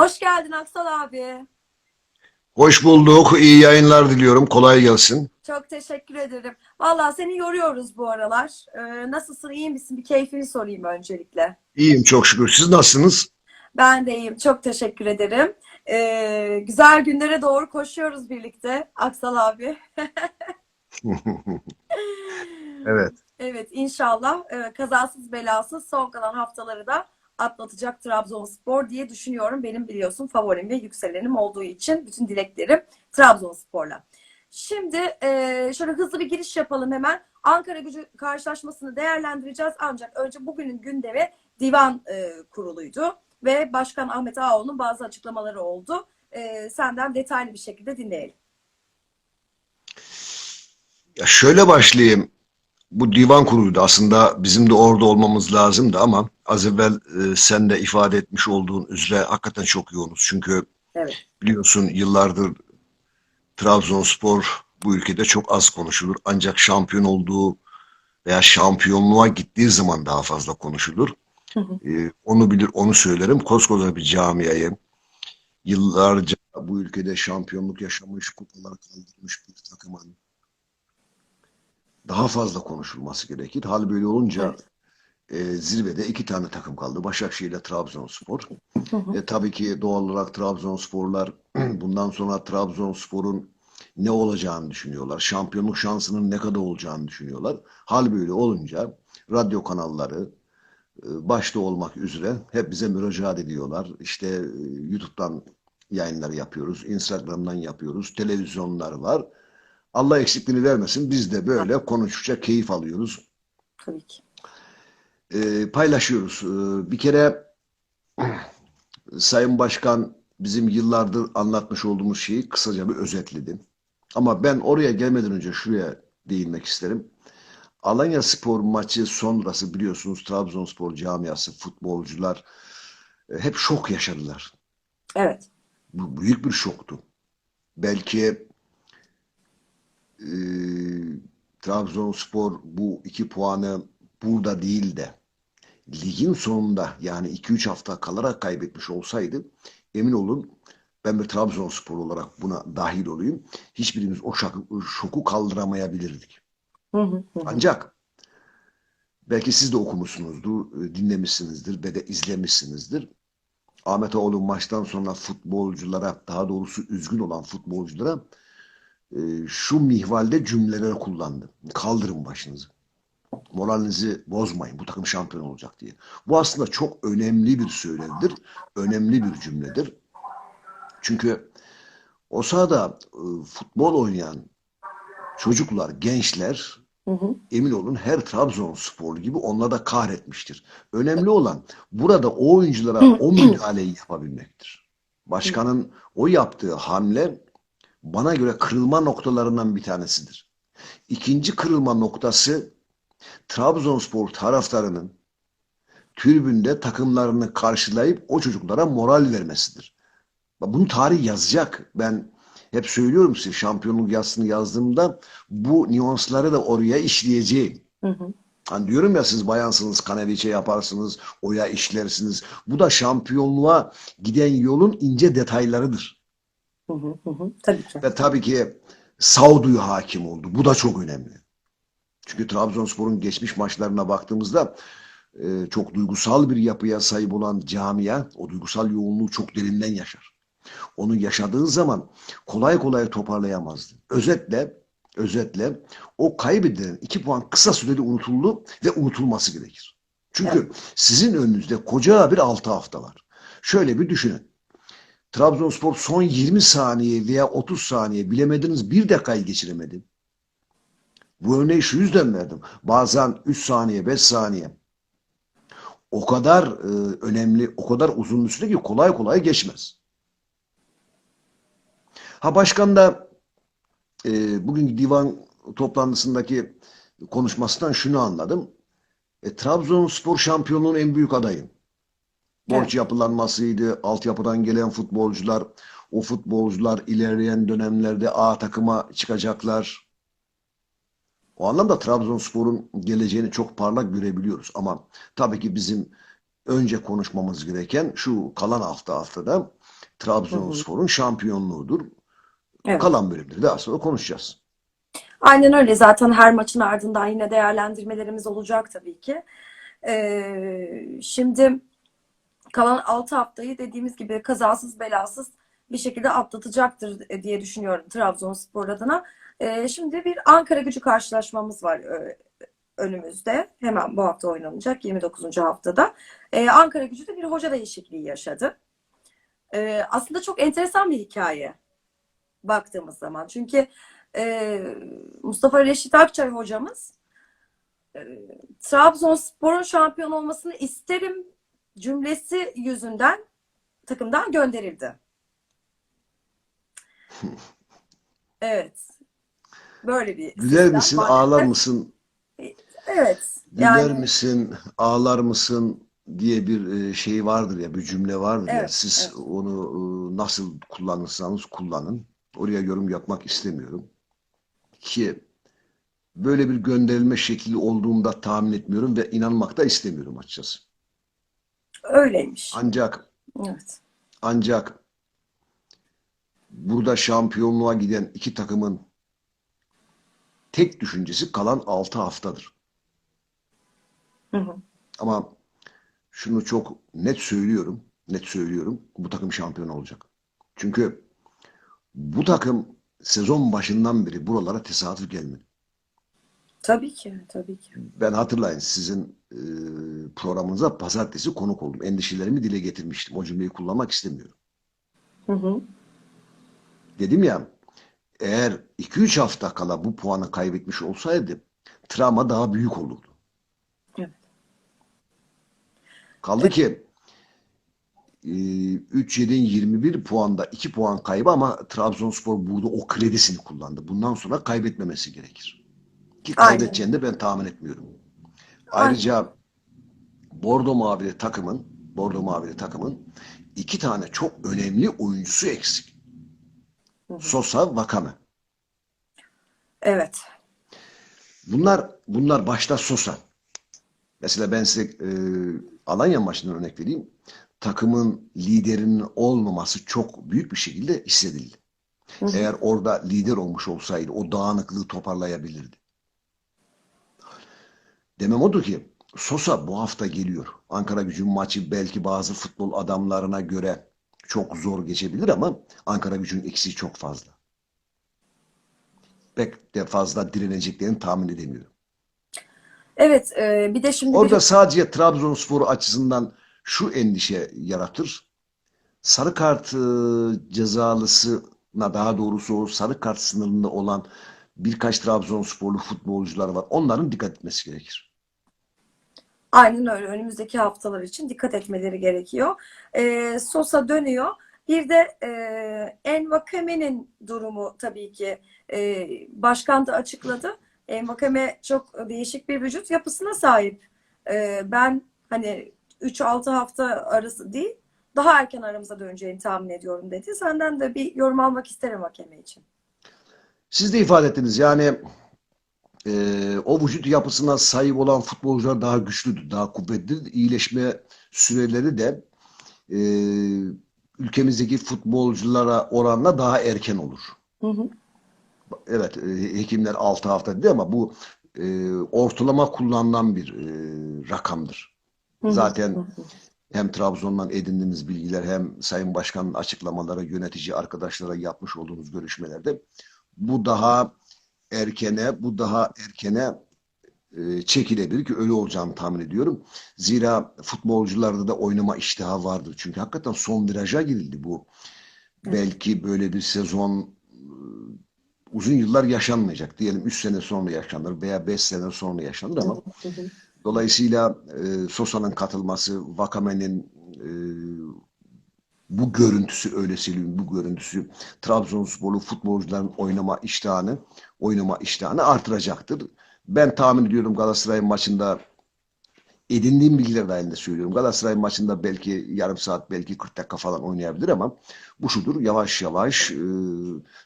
Hoş geldin Aksal abi. Hoş bulduk. İyi yayınlar diliyorum. Kolay gelsin. Çok teşekkür ederim. Vallahi seni yoruyoruz bu aralar. Ee, nasılsın, iyi misin? Bir keyfini sorayım öncelikle. İyiyim çok şükür. Siz nasılsınız? Ben de iyiyim. Çok teşekkür ederim. Ee, güzel günlere doğru koşuyoruz birlikte Aksal abi. Evet. Evet inşallah e, kazasız belasız son kalan haftaları da atlatacak Trabzonspor diye düşünüyorum. Benim biliyorsun favorim ve yükselenim olduğu için bütün dileklerim Trabzonspor'la. Şimdi e, şöyle hızlı bir giriş yapalım hemen. Ankara gücü karşılaşmasını değerlendireceğiz. Ancak önce bugünün gündemi divan kuruluydu. Ve Başkan Ahmet Ağaoğlu'nun bazı açıklamaları oldu. Senden detaylı bir şekilde dinleyelim. Ya şöyle başlayayım. Bu divan kuruluydu. Aslında bizim de orada olmamız lazımdı ama az evvel e, sen de ifade etmiş olduğun üzere hakikaten çok yoğunuz. Çünkü Evet. biliyorsun yıllardır Trabzonspor bu ülkede çok az konuşulur. Ancak şampiyon olduğu veya şampiyonluğa gittiği zaman daha fazla konuşulur. Hı hı. E, onu bilir, onu söylerim. Koskoca bir camiayı yıllarca bu ülkede şampiyonluk yaşamış, kupalar kaldırmış bir takımın daha fazla konuşulması gerekir. Hal böyle olunca e, zirvede iki tane takım kaldı. Başakşehir ile Trabzonspor. Hı hı. E, tabii ki doğal olarak Trabzonsporlar bundan sonra Trabzonspor'un ne olacağını düşünüyorlar. Şampiyonluk şansının ne kadar olacağını düşünüyorlar. Hal böyle olunca radyo kanalları e, başta olmak üzere hep bize müracaat ediyorlar. İşte e, YouTube'dan yayınlar yapıyoruz, Instagram'dan yapıyoruz, televizyonlar var. Allah eksikliğini vermesin. Biz de böyle konuştukça keyif alıyoruz. Tabii ki. E, paylaşıyoruz. E, bir kere Sayın Başkan bizim yıllardır anlatmış olduğumuz şeyi kısaca bir özetledi. Ama ben oraya gelmeden önce şuraya değinmek isterim. Alanya Spor maçı sonrası biliyorsunuz Trabzonspor camiası, futbolcular e, hep şok yaşadılar. Evet. Bu büyük bir şoktu. Belki e, Trabzonspor bu iki puanı burada değil de ligin sonunda yani 2-3 hafta kalarak kaybetmiş olsaydı emin olun ben bir Trabzonspor olarak buna dahil olayım. Hiçbirimiz o şoku, şoku kaldıramayabilirdik. Hı hı hı. Ancak belki siz de okumuşsunuzdur, e, dinlemişsinizdir ve de izlemişsinizdir. Ahmet Ağoğlu maçtan sonra futbolculara, daha doğrusu üzgün olan futbolculara e, şu mihvalde cümleler kullandı. Kaldırın başınızı. Moralinizi bozmayın. Bu takım şampiyon olacak diye. Bu aslında çok önemli bir söylemidir. Önemli bir cümledir. Çünkü o sahada e, futbol oynayan çocuklar, gençler Hı hı. emin olun her Trabzonspor gibi onları da kahretmiştir. Önemli olan burada o oyunculara o müdahaleyi yapabilmektir. Başkanın o yaptığı hamle bana göre kırılma noktalarından bir tanesidir. İkinci kırılma noktası Trabzonspor taraftarının tribünde takımlarını karşılayıp o çocuklara moral vermesidir. Bunu tarih yazacak. Ben hep söylüyorum size şampiyonluk yazısını yazdığımda bu nüansları da oraya işleyeceğim. Hı hı. Hani diyorum ya siz bayansınız, kaneviçe yaparsınız, oya işlersiniz. Bu da şampiyonluğa giden yolun ince detaylarıdır. Hı hı hı hı. Tabii ki. Ve tabii ki sağduyu hakim oldu. Bu da çok önemli. Çünkü Trabzonspor'un geçmiş maçlarına baktığımızda e, çok duygusal bir yapıya sahip olan camia o duygusal yoğunluğu çok derinden yaşar. Onu yaşadığı zaman kolay kolay toparlayamazdı. Özetle, özetle o kaybedilen iki puan kısa sürede unutuldu ve unutulması gerekir. Çünkü sizin önünüzde koca bir altı hafta var. Şöyle bir düşünün. Trabzonspor son 20 saniye veya 30 saniye bilemediniz bir dakikayı geçiremedi. Bu örneği şu yüzden verdim. Bazen 3 saniye, 5 saniye. O kadar e, önemli, o kadar uzun bir süre ki kolay kolay geçmez. Ha başkan da e, bugünkü divan toplantısındaki konuşmasından şunu anladım. E, Trabzonspor şampiyonluğun en büyük adayı. Borç Evet. yapılanmasıydı, altyapıdan gelen futbolcular, o futbolcular ilerleyen dönemlerde A takıma çıkacaklar. O anlamda Trabzonspor'un geleceğini çok parlak görebiliyoruz. Ama tabii ki bizim önce konuşmamız gereken şu kalan hafta haftada Trabzonspor'un şampiyonluğudur. Evet. Kalan bölümleri daha sonra konuşacağız. Aynen öyle. Zaten her maçın ardından yine değerlendirmelerimiz olacak tabii ki. Ee, şimdi kalan 6 haftayı dediğimiz gibi kazasız belasız bir şekilde atlatacaktır diye düşünüyorum Trabzonspor adına. Ee, şimdi bir Ankara gücü karşılaşmamız var e, önümüzde. Hemen bu hafta oynanacak 29. haftada. Ankara gücü de bir hoca değişikliği yaşadı. Aslında çok enteresan bir hikaye baktığımız zaman. Çünkü e, Mustafa Reşit Akçay hocamız e, Trabzonspor'un şampiyon olmasını isterim cümlesi yüzünden takımdan gönderildi. Evet. Böyle bir Güler misin, maalesef. ağlar mısın? Evet. Güler Yani misin, ağlar mısın diye bir e, şey vardır ya, bir cümle vardır ya. Evet, Siz evet. onu e, nasıl kullanırsanız kullanın. Oraya yorum yapmak istemiyorum. Ki böyle bir gönderilme şekli olduğunu da tahmin etmiyorum ve inanmak da istemiyorum açıkçası. Öyleymiş. Ancak Evet. ancak burada şampiyonluğa giden iki takımın tek düşüncesi kalan 6 haftadır. Hı hı. Ama şunu çok net söylüyorum. Net söylüyorum. Bu takım şampiyon olacak. Çünkü bu takım sezon başından beri buralara tesadüf gelmedi. Tabii ki, tabii ki. Ben hatırlayın sizin e, programınıza pazartesi konuk oldum. Endişelerimi dile getirmiştim. O cümleyi kullanmak istemiyorum. Hı hı. Dedim ya eğer 2-3 hafta kala bu puanı kaybetmiş olsaydı travma daha büyük olurdu. Evet. Kaldı ki e, 3-7'in 21 puanda 2 puan kaybı ama Trabzonspor burada o kredisini kullandı. Bundan sonra kaybetmemesi gerekir. Ki Aynen. kaybedeceğini de ben tahmin etmiyorum. Ayrıca Bordo Mavili takımın Bordo Mavili takımın iki tane çok önemli oyuncusu eksik. Hı hı. Sosa, Wakame. Evet. Bunlar bunlar başta Sosa. Mesela ben size e, Alanya maçından örnek vereyim. Takımın liderinin olmaması çok büyük bir şekilde hissedildi. Hı hı. Eğer orada lider olmuş olsaydı o dağınıklığı toparlayabilirdi. Demem odur ki Sosa bu hafta geliyor. Ankara Gücü maçı belki bazı futbol adamlarına göre çok zor geçebilir ama Ankara Gücü'nün eksiği çok fazla. Pek de fazla direneceklerini tahmin edemiyorum. Evet, e, bir de şimdi Orada bir- sadece Trabzonspor açısından şu endişe yaratır. Sarı kart e, cezalısına daha doğrusu o sarı kart sınırında olan birkaç Trabzonsporlu futbolcular var. Onların dikkat etmesi gerekir. Aynen öyle. Önümüzdeki haftalar için dikkat etmeleri gerekiyor. Ee, Sosa dönüyor. Bir de e, Envakame'nin durumu tabii ki e, başkan da açıkladı. Envakame çok değişik bir vücut yapısına sahip. E, ben hani 3-6 hafta arası değil, daha erken aramıza döneceğini tahmin ediyorum dedi. Senden de bir yorum almak isterim Vakeme için. Siz de ifade ettiniz yani e, o vücut yapısına sahip olan futbolcular daha güçlüdür, daha kuvvetlidir. İyileşme süreleri de e, ülkemizdeki futbolculara oranla daha erken olur. Hı hı. Evet, e, hekimler 6 hafta dedi ama bu e, ortalama kullanılan bir e, rakamdır. Hı hı. Zaten Hı hı. hem Trabzon'dan edindiğimiz bilgiler hem Sayın Başkan'ın açıklamaları, yönetici arkadaşlara yapmış olduğumuz görüşmelerde bu daha erkene, bu daha erkene e, çekilebilir ki öyle olacağını tahmin ediyorum. Zira futbolcularda da oynama iştahı vardır. Çünkü hakikaten son viraja girildi bu. Evet. Belki böyle bir sezon e, uzun yıllar yaşanmayacak. Diyelim 3 sene sonra yaşanır veya 5 sene sonra yaşanır ama. Dolayısıyla e, Sosa'nın katılması, Wakame'nin e, bu görüntüsü öyle bu görüntüsü Trabzonsporlu futbolcuların oynama iştahını, oynama iştahını artıracaktır. Ben tahmin ediyorum Galatasaray maçında edindiğim bilgiler dahilinde söylüyorum. Galatasaray maçında belki yarım saat, belki 40 dakika falan oynayabilir ama bu şudur, yavaş yavaş e,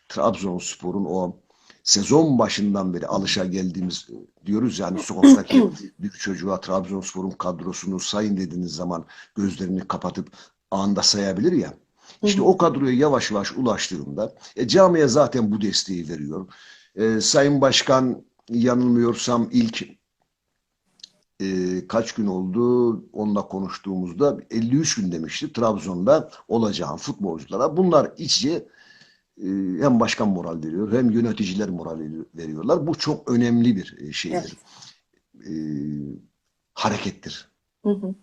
Trabzonspor'un o sezon başından beri alışa geldiğimiz e, diyoruz yani sokaktaki bir çocuğa Trabzonspor'un kadrosunu sayın dediğiniz zaman gözlerini kapatıp anda sayabilir ya. İşte o kadroya yavaş yavaş ulaştığında e, camiye zaten bu desteği veriyor. E, Sayın Başkan yanılmıyorsam ilk e, kaç gün oldu onunla konuştuğumuzda 53 gün demişti Trabzon'da olacağın futbolculara. Bunlar içe e, hem başkan moral veriyor hem yöneticiler moral veriyorlar. Bu çok önemli bir e, şeydir. E, harekettir. Hı hı.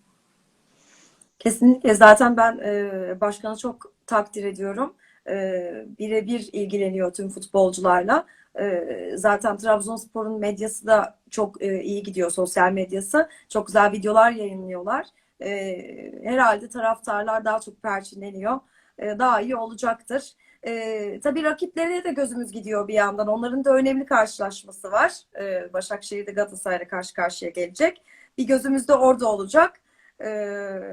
Kesinlikle zaten ben e, başkanı çok takdir ediyorum. E, birebir ilgileniyor tüm futbolcularla. E, zaten Trabzonspor'un medyası da çok e, iyi gidiyor sosyal medyası. Çok güzel videolar yayınlıyorlar. E, herhalde taraftarlar daha çok perçinleniyor. E, daha iyi olacaktır. E, tabii rakiplere de gözümüz gidiyor bir yandan. Onların da önemli karşılaşması var. E, Başakşehir'de Galatasaray'la karşı karşıya gelecek. Bir gözümüz de orada olacak. E,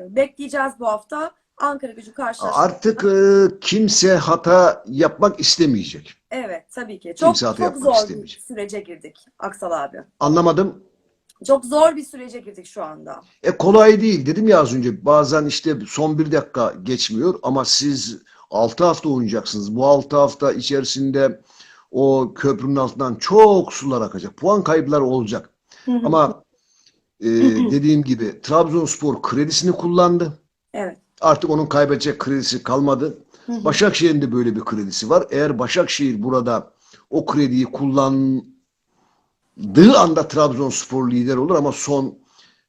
bekleyeceğiz bu hafta. Ankara gücü karşılaşması. Artık e, kimse hata yapmak istemeyecek. Evet tabii ki. Çok, Kimse hata çok yapmak zor bir istemeyecek. sürece girdik Aksal abi. Anlamadım. Çok zor bir sürece girdik şu anda. E kolay değil. Dedim ya az önce bazen işte son bir dakika geçmiyor ama siz 6 hafta oynayacaksınız. Bu 6 hafta içerisinde o köprünün altından çok sular akacak. Puan kayıpları olacak. Ama e, dediğim gibi Trabzonspor kredisini kullandı. Evet. Artık onun kaybedecek kredisi kalmadı. Başakşehir'in de böyle bir kredisi var. Eğer Başakşehir burada o krediyi kullandığı anda Trabzonspor lider olur ama son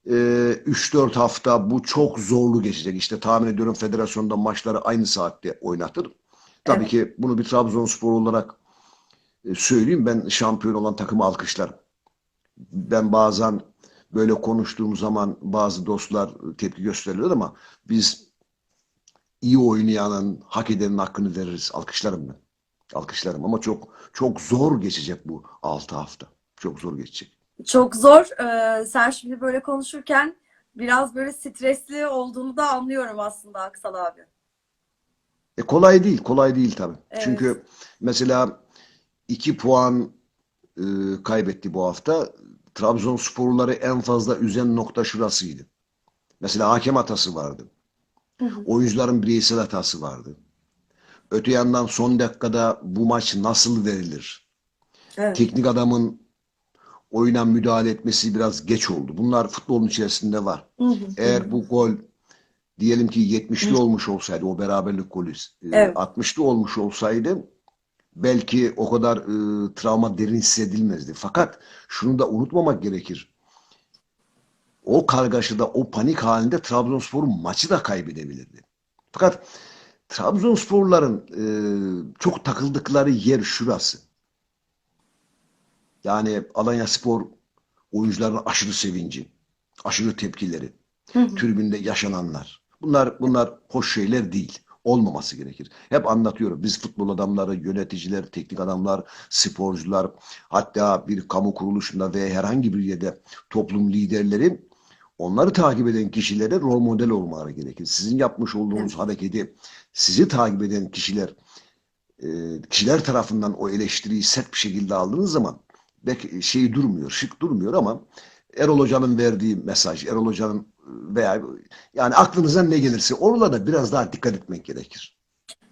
e, 3-4 hafta bu çok zorlu geçecek. İşte tahmin ediyorum federasyonda maçları aynı saatte oynatır. Tabii Evet. ki bunu bir Trabzonspor olarak e, söyleyeyim. Ben şampiyon olan takımı alkışlarım. Ben bazen böyle konuştuğum zaman bazı dostlar tepki gösteriyor ama biz iyi oynayanın, hak edenin hakkını veririz. Alkışlarım ben. Alkışlarım ama çok çok zor geçecek bu 6 hafta. Çok zor geçecek. Çok zor. Ee, sen şimdi böyle konuşurken biraz böyle stresli olduğunu da anlıyorum aslında Aksal abi. E kolay değil, kolay değil tabii. Evet. Çünkü mesela 2 puan e, kaybetti bu hafta. Trabzonsporluları en fazla üzen nokta şurasıydı. Mesela hakem hatası vardı. Oyuncuların bireysel hatası vardı. Öte yandan son dakikada bu maç nasıl verilir? Evet. Teknik adamın oyuna müdahale etmesi biraz geç oldu. Bunlar futbolun içerisinde var. Hı hı. Eğer bu gol diyelim ki 70'li olmuş olsaydı o beraberlik golü e, Evet. 60'lı olmuş olsaydı belki o kadar e, travma derin hissedilmezdi. Fakat şunu da unutmamak gerekir. O kargaşada, o panik halinde Trabzonspor'un maçı da kaybedebilirdi. Fakat Trabzonsporluların e, çok takıldıkları yer şurası. Yani Alanya Spor oyuncuların aşırı sevinci, aşırı tepkileri, tribünde yaşananlar. Bunlar bunlar hoş şeyler değil. Olmaması gerekir. Hep anlatıyorum. Biz futbol adamları, yöneticiler, teknik adamlar, sporcular, hatta bir kamu kuruluşunda ve herhangi bir yerde toplum liderleri onları takip eden kişilere rol model olmaları gerekir. Sizin yapmış olduğunuz hareketi sizi takip eden kişiler e, kişiler tarafından o eleştiriyi sert bir şekilde aldığınız zaman belki şey durmuyor, şık durmuyor ama Erol Hoca'nın verdiği mesaj, Erol Hoca'nın veya yani aklınıza ne gelirse oralarda biraz daha dikkat etmek gerekir.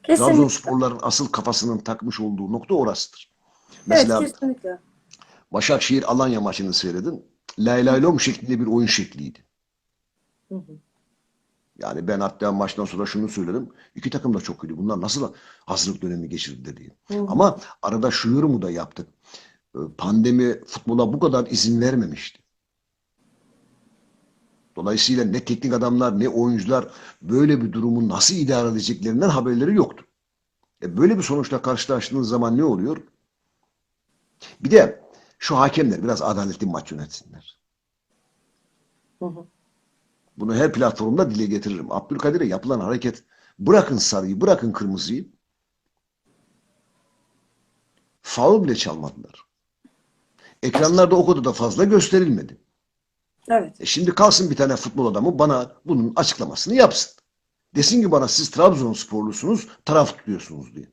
Kesinlikle. Trabzonsporların asıl kafasının takmış olduğu nokta orasıdır. Evet, Mesela kesinlikle. Başakşehir Alanya maçını seyredin. Lay lay lom şeklinde bir oyun şekliydi. Hı hı. Yani ben hatta maçtan sonra şunu söyledim. İki takım da çok kötü. Bunlar nasıl hazırlık dönemi geçirdi diye. Ama arada şu yorumu da yaptık. Ee, Pandemi futbola bu kadar izin vermemişti. Dolayısıyla ne teknik adamlar ne oyuncular böyle bir durumu nasıl idare edeceklerinden haberleri yoktu. E böyle bir sonuçla karşılaştığınız zaman ne oluyor? Bir de şu hakemler biraz adaletli maç yönetsinler. Hı hı. Bunu her platformda dile getiririm. Abdülkadir'e yapılan hareket bırakın sarıyı, bırakın kırmızıyı. Faul bile çalmadılar. Ekranlarda o kadar da fazla gösterilmedi. Evet. E şimdi kalsın bir tane futbol adamı bana bunun açıklamasını yapsın. Desin ki bana siz Trabzonsporlusunuz, taraf tutuyorsunuz diye.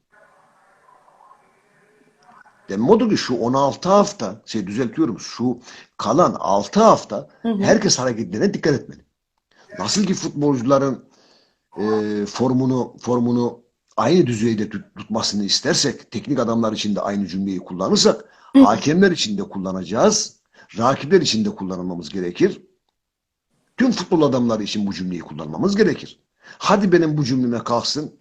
Demem odur ki şu 16 hafta, şey düzeltiyorum, şu kalan 6 hafta Hı hı. herkes hareketlerine dikkat etmeli. Nasıl ki futbolcuların e, formunu formunu aynı düzeyde tut- tutmasını istersek, teknik adamlar için de aynı cümleyi kullanırsak, Hı. hakemler için de kullanacağız, rakipler için de kullanmamız gerekir. Tüm futbol adamları için bu cümleyi kullanmamız gerekir. Hadi benim bu cümleme kalksın,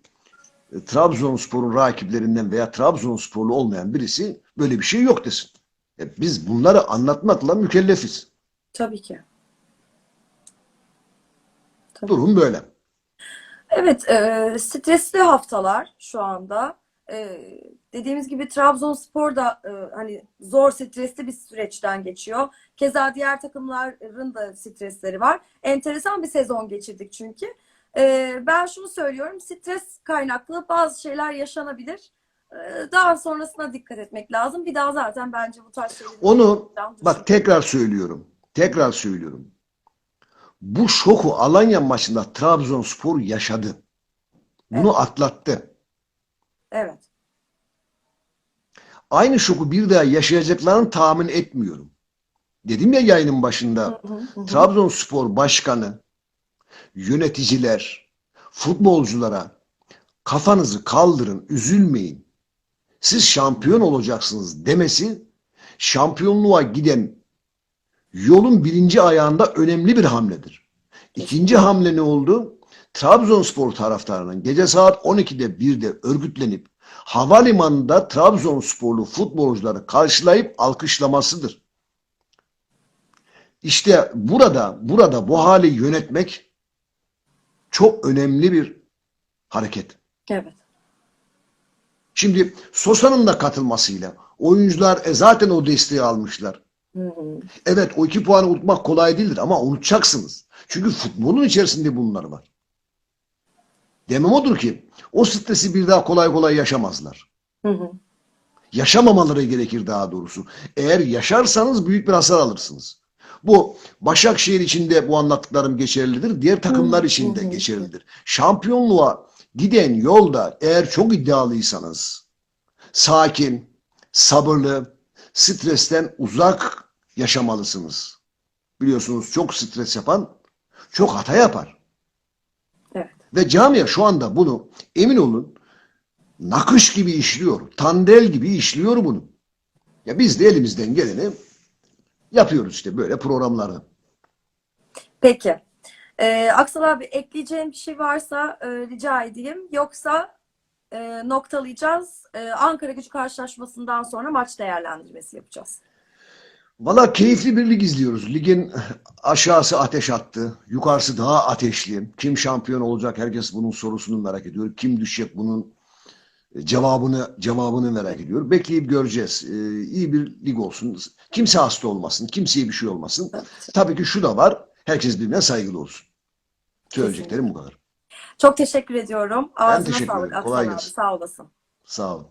e, Trabzonspor'un rakiplerinden veya Trabzonsporlu olmayan birisi böyle bir şey yok desin. E, biz bunları anlatmakla mükellefiz. Tabii ki. Tabii. Durum böyle. Evet, e, stresli haftalar şu anda. E, dediğimiz gibi Trabzonspor da e, hani zor, stresli bir süreçten geçiyor. Keza diğer takımların da stresleri var. Enteresan bir sezon geçirdik çünkü. E, ben şunu söylüyorum, stres kaynaklı bazı şeyler yaşanabilir. E, daha sonrasına dikkat etmek lazım. Bir daha zaten bence bu tarz şeyleri Onu bak tekrar söylüyorum. Tekrar söylüyorum. Bu şoku Alanya maçında Trabzonspor yaşadı. Bunu atlattı. Evet. Aynı şoku bir daha yaşayacaklarını tahmin etmiyorum. Dedim ya yayının başında. Trabzonspor başkanı, yöneticiler, futbolculara kafanızı kaldırın, üzülmeyin. Siz şampiyon olacaksınız demesi şampiyonluğa giden yolun birinci ayağında önemli bir hamledir. İkinci hamle ne oldu? Trabzonspor taraftarının gece saat 12'de 1'de örgütlenip havalimanında Trabzonsporlu futbolcuları karşılayıp alkışlamasıdır. İşte burada burada bu hali yönetmek çok önemli bir hareket. Evet. Şimdi Sosa'nın da katılmasıyla oyuncular e, zaten o desteği almışlar. Hı hı. Evet o iki puanı unutmak kolay değildir ama unutacaksınız. Çünkü futbolun içerisinde bunlar var. Demem odur ki o stresi bir daha kolay kolay yaşamazlar. Hı hı. Yaşamamaları gerekir daha doğrusu. Eğer yaşarsanız büyük bir hasar alırsınız. Bu Başakşehir için de bu anlattıklarım geçerlidir. Diğer takımlar Hı, için de hı. geçerlidir. Şampiyonluğa giden yolda eğer çok iddialıysanız sakin, sabırlı, stresten uzak yaşamalısınız. Biliyorsunuz çok stres yapan çok hata yapar. Ve camia şu anda bunu emin olun nakış gibi işliyor. Tandel gibi işliyor bunu. Ya biz de elimizden geleni yapıyoruz işte böyle programlarda. Peki. Ee, Aksal abi ekleyeceğim bir şey varsa e, rica edeyim. Yoksa e, noktalayacağız. E, Ankara gücü karşılaşmasından sonra maç değerlendirmesi yapacağız. Valla keyifli bir lig izliyoruz. Ligin aşağısı ateş attı. Yukarısı daha ateşli. Kim şampiyon olacak? Herkes bunun sorusunu merak ediyor. Kim düşecek bunun cevabını cevabını merak ediyor. Bekleyip göreceğiz. Ee, iyi bir lig olsun. Kimse hasta olmasın. Kimseye bir şey olmasın. Evet. Tabii ki şu da var. Herkes birbirine saygılı olsun. Söyleyeceklerim bu kadar. Çok teşekkür ediyorum. Ağzına teşekkür sağlık ederim. Kolay gelsin. Sağ olasın. Sağ olun.